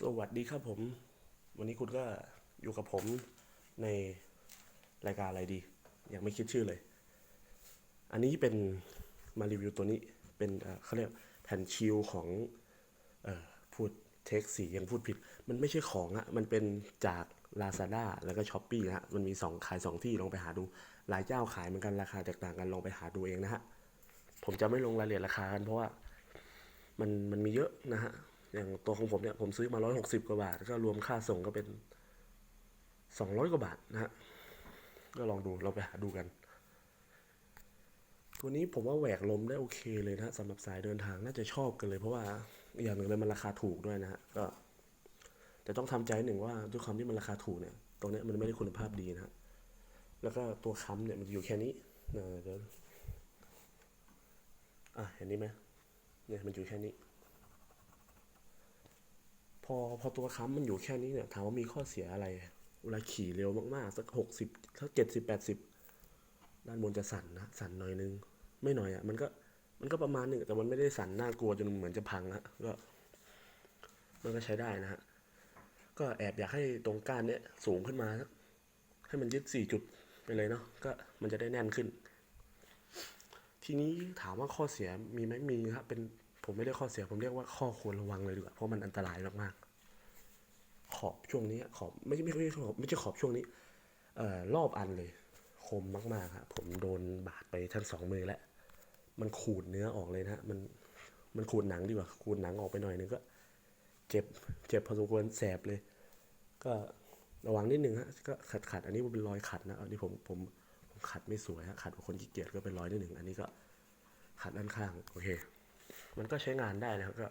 สวัสดีครับผม วันนี้คุณก็อยู่กับผมในรายการอะไรดี ยังไม่คิดชื่อเลย อันนี้เป็นมารีวิวตัวนี้เป็นเขาเรียกแผ่นชิลของอพูดเทคสียังพูดผิด มันไม่ใช่ของอะมันเป็นจาก Lazada แล้วก็ s h อ p e e นะฮะ มันมีสองขายสองที่ลองไปหาดู หลายเจ้าขายเหมือนกันราคาแตกต่างกันลองไปหาดูเองนะฮะ ผมจะไม่ลงรายละเอียดราคากันเพราะว่ามันมันมีเยอะนะฮะ อย่างตัวของผมเนี่ยผมซื้อมาร้อยหกว่าบาท ก็รวมค่าส่งก็เป็นสองร้อยกว่าบาทนะฮะ ก็ลองดูเราไปหาดูกัน ตัวนี้ผมว่าแหวกลมได้โอเคเลยนะสำหรับสายเดินทางน่าจะชอบกันเลย เพราะว่าอย่างหนึ่งเลยมันราคาถูกด้วยนะฮะก็แต่ต้องทำใจหนึ่งว่าด้วยความที่มันราคาถูกเนี่ยตรงนี้มันไม่ได้คุณภาพดีนะฮะแล้วก็ตัวค้ำเนี่ยมันอยู่แค่นี้เออเดี๋ยวอะเห็นนี้ไหมเนี่ยมันอยู่แค่นี้ พอพอตัวค้ำมันอยู่แค่นี้เนี่ยถามว่ามีข้อเสียอะไรเวลาขี่เร็วมากๆ สักหกสิบสักเจ็ดสิบแปดสิบด้านบนจะสั่นนะสั่นหน่อยนึง ไม่หน่อยอะ่ะมันก็มันก็ประมาณหนึ่งแต่มันไม่ได้สั่นน่ากลัวจนเหมือนจะพังนะก็มันก็ใช้ได้นะฮะก็แอบอยากให้ตรงก้านเนี้ยสูงขึ้นมาสักให้มันยึดสี่จุดไปเลยเนาะก็มันจะได้แน่นขึ้น ทีนี้ถามว่าข้อเสียมีไหมมีครับเป็น ผมไม่เรียกข้อเสียผมเรียกว่าข้อควรระวังเลยดีกว่าเพราะมันอันตรายมากๆ ขอบช่วงนี้ขอบไม่ใช่ไม่ใช่ขอบไม่ใช่ขอบช่วงนี้เอ่อรอบอันเลย คมมากๆครับผมโดนบาดไปทั้งสองมือแล้วมันขูดเนื้อออกเลยนะฮะมันมันขูดหนังดีกว่าขูดหนังออกไปหน่อยนึงก็ เจ็บเจ็บพอสมควรแสบเลย ก็ระวังนิดนึงฮะก็ขัดขัดๆอันนี้มันเป็นรอยขัดนะอันนี้ผมผมผมขัดไม่สวยฮะขัดกับคนขี้เกียจก็เป็นรอยนิดหนึ่งอันนี้ก็ขัดด้านข้างโอเค มันก็ใช้งานได้นะครับก็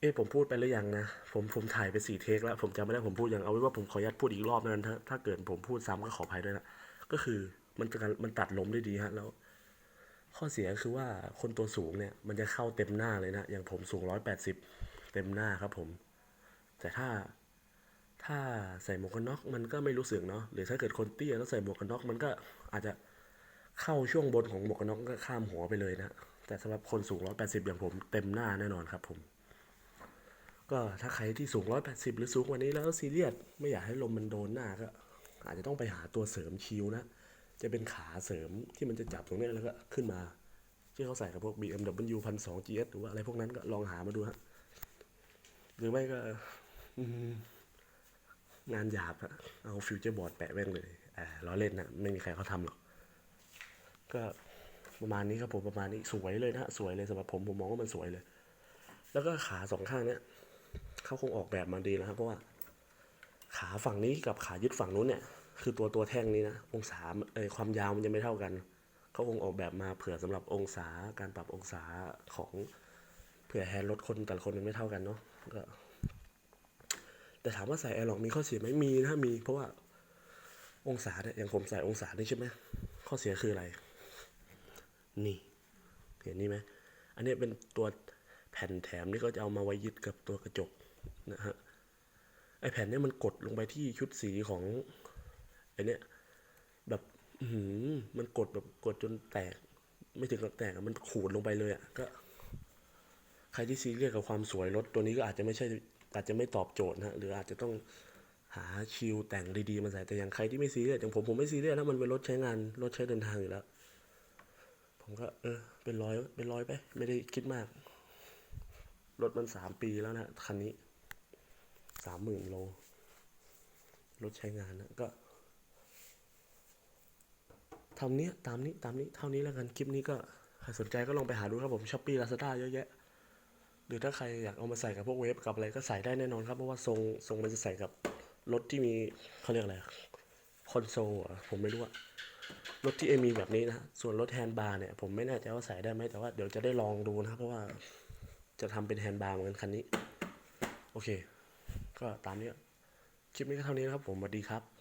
เอ๊ะผมพูดไปหรือยังนะ ผมผมถ่ายไปสี่เทคแล้ว ผมจำไม่ได้ผมพูดยังเอาไว้ว่าผมขออนุญาตพูดอีกรอบนั้นถ้าถ้าเกิดผมพูดซ้ำก็ขออภัยด้วยนะก็คือมันจะมันตัดลมได้ดีฮะแล้ว ข้อเสียคือว่าคนตัวสูงเนี่ย มันจะเข้าเต็มหน้าเลยนะอย่างผมสูงร้อยแปดสิบเต็มหน้าครับ ผม แต่ถ้าถ้าใส่หมวกกันน็อกมันก็ไม่รู้สึกเนาะหรือถ้าเกิดคนเตี้ยแล้วใส่หมวกกันน็อกมันก็อาจจะเข้าช่วงบนของหมวกกันน็อกก็ข้ามหัวไปเลยนะ แต่สำหรับคนสูง 180 อย่างผมเต็มหน้าแน่นอนครับผม ก็ถ้าใครที่สูง 180 หรือสูงกว่านี้แล้วซีเรียสไม่อยากให้ลมมันโดนหน้าก็ อาจจะต้องไปหาตัวเสริมชิวนะ จะเป็นขาเสริมที่มันจะจับตรงนี้แล้วก็ขึ้นมาที่เขาใส่กับพวก BMW 1,200 GS หรือว่าอะไรพวกนั้นก็ลองหามาดูฮะหรือไม่ก็งานหยาบอะเอาฟิวเจอร์บอร์ดแปะแว่งเลยอ่าล้อเล่นนะไม่มีใครเขาทำหรอก ก็ ประมาณนี้ครับผมประมาณนี้สวยเลยนะฮะสวยเลยสำหรับผมผมมองว่ามันสวยเลย แล้วก็ขาสองข้างเนี้ยเขาคงออกแบบมาดีนะครับเพราะว่า ขาฝั่งนี้กับขายึดฝั่งนู้นเนี่ย คือตัวตัวแท่งนี้นะองศาเอยความยาวมันจะไม่เท่ากันเขาคงออกแบบมาเผื่อสำหรับองศาการปรับองศาของเผื่อแฮนด์รถคนแต่ละคนมันไม่เท่ากันเนาะก็แต่ถามว่าใส่แอร์ล็อกมีข้อเสียไหมมีนะมี เพราะว่าองศาเนี่ยอย่างผมใส่องศานี่ใช่ไหมข้อเสียคืออะไร นี่ เห็นนี่ไหมอันนี้เป็นตัวแผ่นแถมนี่ก็จะเอามาไว้ยึดกับตัวกระจกนะฮะไอแผ่นนี้มันกดลงไปที่ชุดสีของไอเนี้ยแบบหือมันกดแบบกดจนแตก ไม่ถึงกับแตกมันขูดลงไปเลยอะก็ใครที่ซีเรียสกับความสวยรถตัวนี้ก็อาจจะไม่ใช่อาจจะไม่ตอบโจทย์นะหรืออาจจะต้องหาชิลแต่งดีๆมาใส่แต่อย่างใครที่ไม่ซีเรียสอย่างผมผมไม่ซีเรียสนะมันเป็นรถใช้งานรถใช้เดินทางอยู่แล้ว ผมก็เออ เป็นร้อยเป็นร้อยไป ไม่ได้คิดมาก รถมันสามปีแล้วนะคันนี้สามหมื่นโล รถใช้งานนะก็ทำเนี้ยตามนี้ตามนี้เท่านี้แล้วกันคลิปนี้ก็ใครสนใจก็ลองไปหาดูครับผมช้อปปี้ลาซาด้าเยอะแยะหรือถ้าใครอยากเอามาใส่กับพวกเวฟกับอะไรก็ใส่ได้แน่นอนครับเพราะว่าทรงทรงมันจะใส่กับรถที่มีเขาเรียกอะไรคอนโซลอะผมไม่รู้อะ รถที่เอมีแบบนี้นะส่วนรถแฮนด์บาร์เนี่ยผมไม่แน่ใจว่าใส่ได้ไหมแต่ว่าเดี๋ยวจะได้ลองดูนะครับเพราะว่าจะทำเป็นแฮนด์บาร์เหมือนกันคันนี้ โอเค ก็ตามนี้คลิปนี้ก็เท่านี้นะครับผมสวัสดีครับ